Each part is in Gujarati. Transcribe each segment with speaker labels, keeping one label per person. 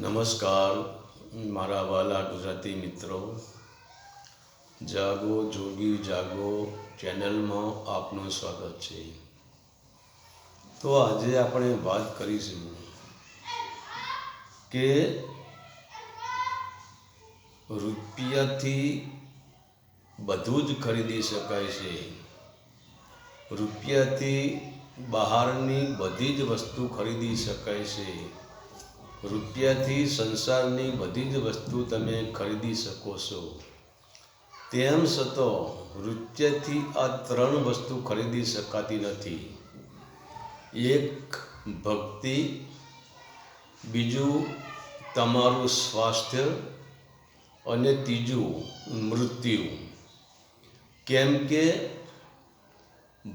Speaker 1: નમસ્કાર મારા વાલા ગુજરાતી મિત્રો. જાગો, જોગી, જાગો ચેનલમાં આપનું સ્વાગત છે. તો આજે આપણે વાત કરીશું કે રૂપિયાથી બધું જ ખરીદી શકાય છે. રૂપિયાથી બહારની બધી જ વસ્તુ ખરીદી શકાય છે. રૂપિયાથી સંસારની બધી જ વસ્તુ તમે ખરીદી શકો છો. તેમ છતાં રૂપિયાથી આ ત્રણ વસ્તુ ખરીદી શકાતી નથી. એક ભક્તિ, બીજું તમારું સ્વાસ્થ્ય અને ત્રીજું મૃત્યુ. કેમ કે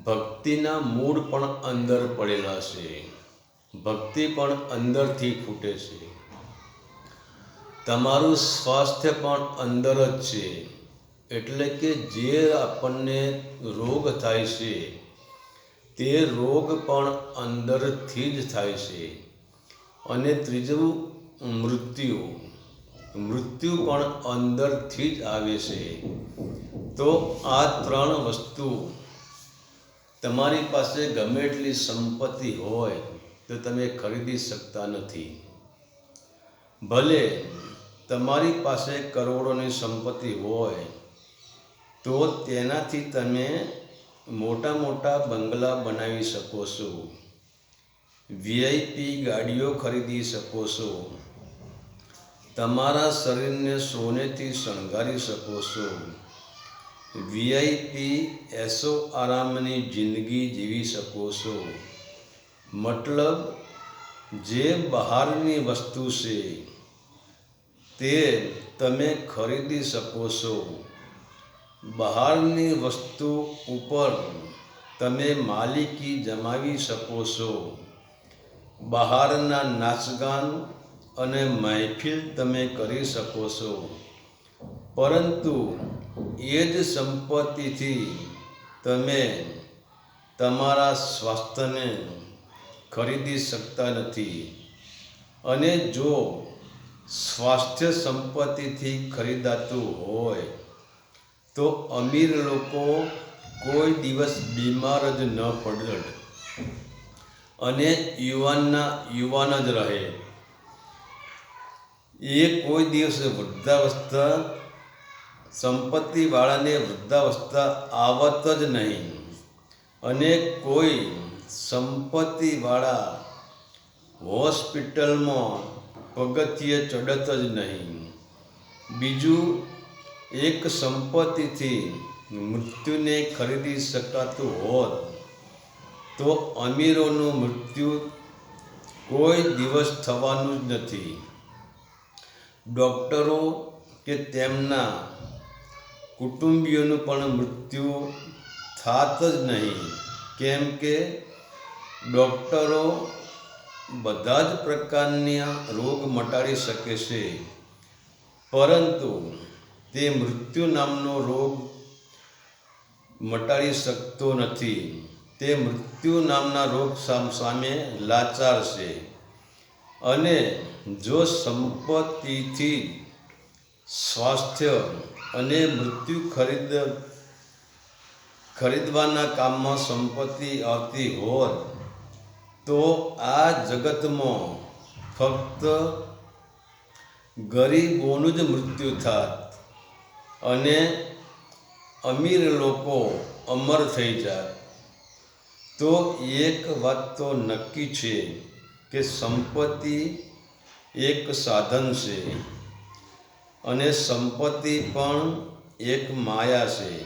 Speaker 1: ભક્તિના મૂળ પણ અંદર પડેલા છે. ભક્તિ પણ અંદરથી ફૂટે છે. તમારું સ્વાસ્થ્ય પણ અંદર જ છે. એટલે કે જે આપણને રોગ થાય છે, તે રોગ પણ અંદરથી જ થાય છે. અને ત્રીજું, મૃત્યુ. મૃત્યુ પણ અંદરથી જ આવે છે. તો આ ત્રણ વસ્તુ તમારી પાસે ગમે એટલી સંપત્તિ હોય તો તમે ખરીદી શકતા નથી. ભલે તમારી પાસે કરોડોની સંપત્તિ હોય, તો તેનાથી તમે મોટા મોટા બંગલા બનાવી શકો છો. વીઆઈપી ગાડીઓ ખરીદી શકો છો. તમારા શરીરને સોનેથી શણગારી શકો છો. વીઆઈપી એસો આરામની જિંદગી જીવી શકો છો. મતલબ જે બહારની વસ્તુ છે, તે તમે ખરીદી શકો છો. બહારની વસ્તુ ઉપર તમે માલિકી જમાવી શકો છો. બહારના નાચગાન અને મહેફિલ તમે કરી શકો છો. પરંતુ એ જ સંપત્તિથી તમે તમારા સ્વાસ્થ્યને ખરીદી શકતા નથી. અને જો સ્વાસ્થ્ય સંપત્તિથી ખરીદાતું હોય, તો અમીર લોકો કોઈ દિવસ બીમાર જ ન પડે. અને યુવાનના યુવાન જ રહે. એ કોઈ દિવસ વૃદ્ધાવસ્થા, સંપત્તિવાળાને વૃદ્ધાવસ્થા આવત જ નહીં. અને કોઈ સંપત્તિવાળા હોસ્પિટલમાં પગથિયે ચડત જ નહીં. બીજું, એક સંપત્તિથી મૃત્યુને ખરીદી શકાતું હોત તો અમીરોનું મૃત્યુ કોઈ દિવસ થવાનું જ નથી. ડૉક્ટરો કે તેમના કુટુંબીઓનું પણ મૃત્યુ થાત જ નહીં. કેમ કે ડૉક્ટરો બધા જ પ્રકારના રોગ મટાડી શકે છે. પરંતુ તે મૃત્યુ નામનો રોગ મટાડી શકતો નથી. તે મૃત્યુ નામના રોગ સામે લાચાર છે. અને જો સંપત્તિથી સ્વાસ્થ્ય અને મૃત્યુ ખરીદ, ખરીદવાના કામમાં સંપત્તિ આવતી હોત તો આ જગતમાં ફક્ત ગરીબોનું જ મૃત્યુ થાત અને અમીર લોકો અમર થઈ જાત. તો એક વાત તો નક્કી છે કે સંપત્તિ એક સાધન છે અને સંપત્તિ પણ એક માયા છે.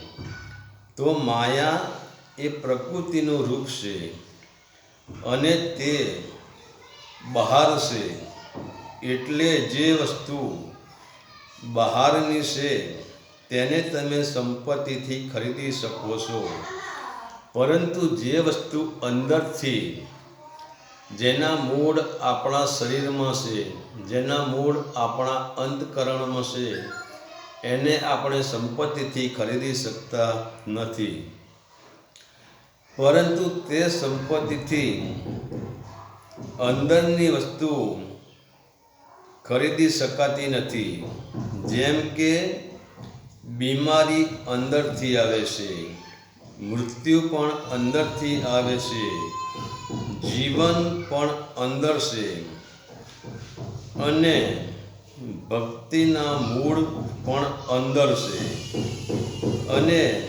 Speaker 1: તો માયા એ પ્રકૃતિનું રૂપ છે. અને તે બહાર છે, એટલે જે વસ્તુ બહારની છે, તેને તમે સંપત્તિથી ખરીદી શકો છો. પરંતુ જે વસ્તુ અંદરથી, જેના મૂળ આપણા શરીરમાં છે, જેના મૂળ આપણા અંતકરણમાં છે, એને આપણે સંપત્તિથી ખરીદી શકતા નથી. પરંતુ તે સંપત્તિથી અંદરની વસ્તુ ખરીદી શકાતી નથી. જેમ કે, બીમારી અંદરથી આવે છે, મૃત્યુ પણ અંદરથી આવે છે, જીવન પણ અંદર છે. અને ભક્તિના મૂળ પણ અંદર છે. અને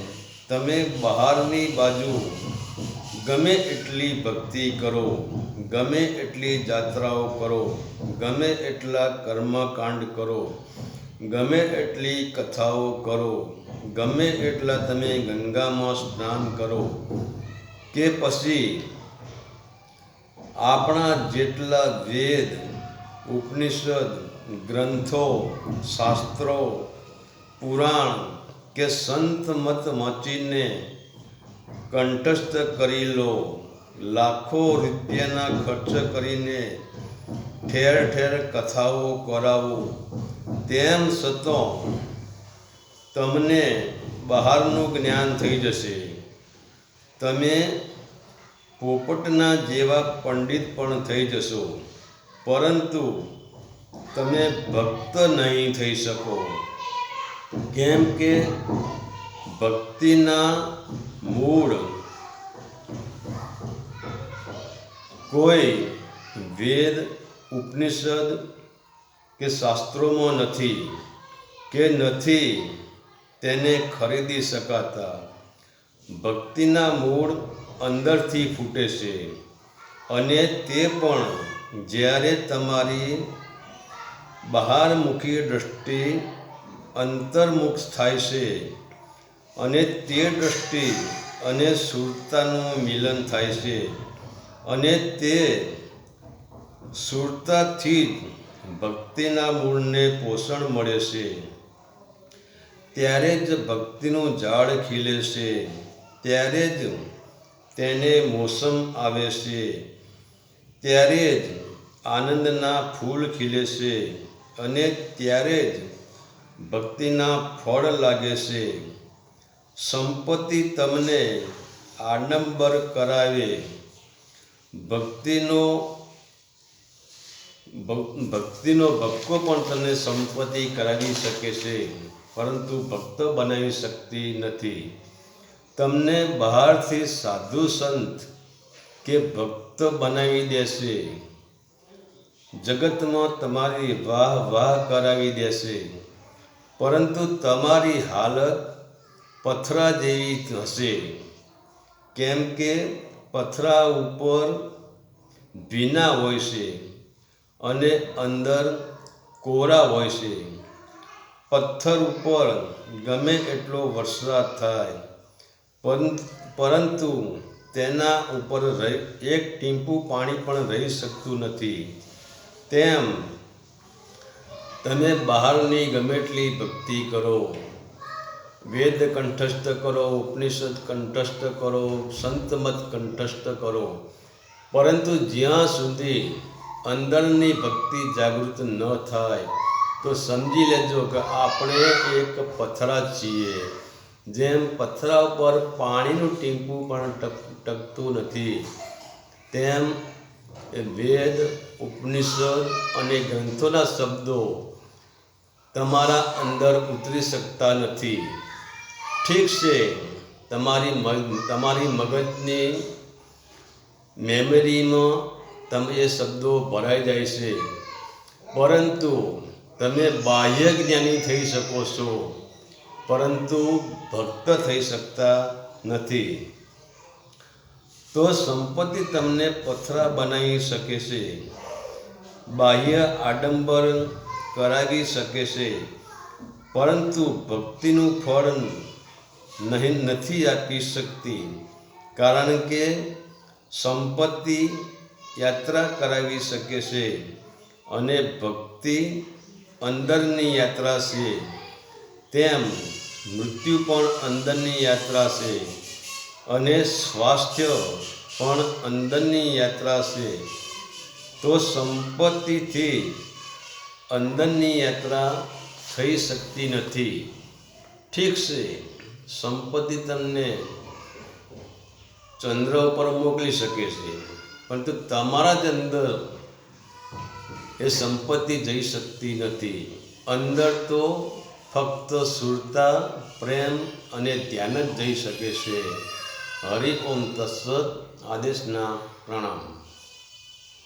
Speaker 1: તમે બહારની બાજુ ગમે એટલી ભક્તિ કરો, ગમે એટલી જાત્રાઓ કરો, ગમે એટલા કર્મકાંડ કરો, ગમે એટલી કથાઓ કરો, ગમે એટલા તમે ગંગામાં સ્નાન કરો, કે પછી આપણા જેટલા વેદ, ઉપનિષદ, ગ્રંથો, શાસ્ત્રો, પુરાણ કે સંત મત વાંચીને કંઠસ્થ કરી લો. લાખો રૂપિયાના ખર્ચ કરીને ઠેર ઠેર કથાઓ કરાવો. તેમ છતાં તમને બહારનું જ્ઞાન થઈ જશે. તમે પોપટના જેવા પંડિત પણ થઈ જશો. પરંતુ તમે ભક્ત નહીં થઈ શકો. કેમ કે ભક્તિના મૂળ કોઈ વેદ, ઉપનિષદ કે શાસ્ત્રોમાં નથી કે નથી તેને ખરીદી શકાતા. ભક્તિના મૂળ અંદરથી ફૂટે છે અને તે પણ જ્યારે તમારી બહારમુખી દૃષ્ટિ અંતર્મુખ થાય છે અને તે દૃષ્ટિ અને સુરતાનું મિલન થાય છે. અને તે સુરતાથી જ ભક્તિના મૂળને પોષણ મળે છે. ત્યારે જ ભક્તિનું ઝાડ ખીલે છે. ત્યારે જ તેને મોસમ આવે છે. ત્યારે જ આનંદના ફૂલ ખીલે છે. અને ત્યારે જ ભક્તિના ફળ લાગે છે. સંપત્તિ તમને આડંબર કરાવે. ભક્તિનો ભક- ભક્તિનો ભક્કો પણ તમને સંપત્તિ કરાવી શકે છે, પરંતુ ભક્ત બનાવી શકતી નથી. તમને બહારથી સાધુ સંત કે ભક્ત બનાવી દેશે. જગતમાં તમારી વાહ વાહ કરાવી દેશે. પરંતુ તમારી હાલત પથરા જેવી હશે. કેમ કે પથરા ઉપર ભીના હોય છે અને અંદર કોરા હોય છે. પથ્થર ઉપર ગમે એટલો વરસાદ થાય પરંતુ તેના ઉપર રહી, એક ટીમ્પું પાણી પણ રહી શકતું નથી. તેમ, તમે બહારની ગમે એટલી ભક્તિ કરો. વેદ કંઠસ્થ કરો, ઉપનિષદ કંઠસ્થ કરો સંતમત કંઠસ્થ કરો. પરંતુ જ્યાં સુધી અંદરની ભક્તિ જાગૃત ન થાય, તો સમજી લેજો કે આપણે એક પથરા છીએ. જેમ પથરા ઉપર પાણીનું ટીંકું પણ ટક ટકતું નથી, તેમ વેદ, ઉપનિષદ અને ગ્રંથોના શબ્દો તમારા અંદર ઉતરી શકતા નથી. ઠીક છે. તમારી તમારી મગજની મેમરીમાં તમે એ શબ્દો ભરાઈ જાય છે. પરંતુ તમે બાહ્ય જ્ઞાની થઈ શકો છો. પરંતુ ભક્ત થઈ શકતા નથી. તો સંપત્તિ તમને પથરા બનાવી શકે છે. બાહ્ય આડંબર કરાવી શકે છે. પરંતુ ભક્તિનું ફળ નહીં, નથી આપી શકતી. કારણ કે સંપત્તિ યાત્રા કરાવી શકે છે અને ભક્તિ અંદરની યાત્રા છે. તેમ મૃત્યુ પણ અંદરની યાત્રા છે અને સ્વાસ્થ્ય પણ અંદરની યાત્રા છે. તો સંપત્તિથી અંદરની યાત્રા થઈ શકતી નથી. ઠીક છે. સંપત્તિ તમને ચંદ્ર ઉપર મોકલી શકે છે. પરંતુ તમારા જ અંદર એ સંપત્તિ જઈ શકતી નથી. અંદર તો ફક્ત સુરતા, પ્રેમ અને ધ્યાન જ જઈ શકે છે. હરિ ઓમ તત્સત આદેશના પ્રણામ.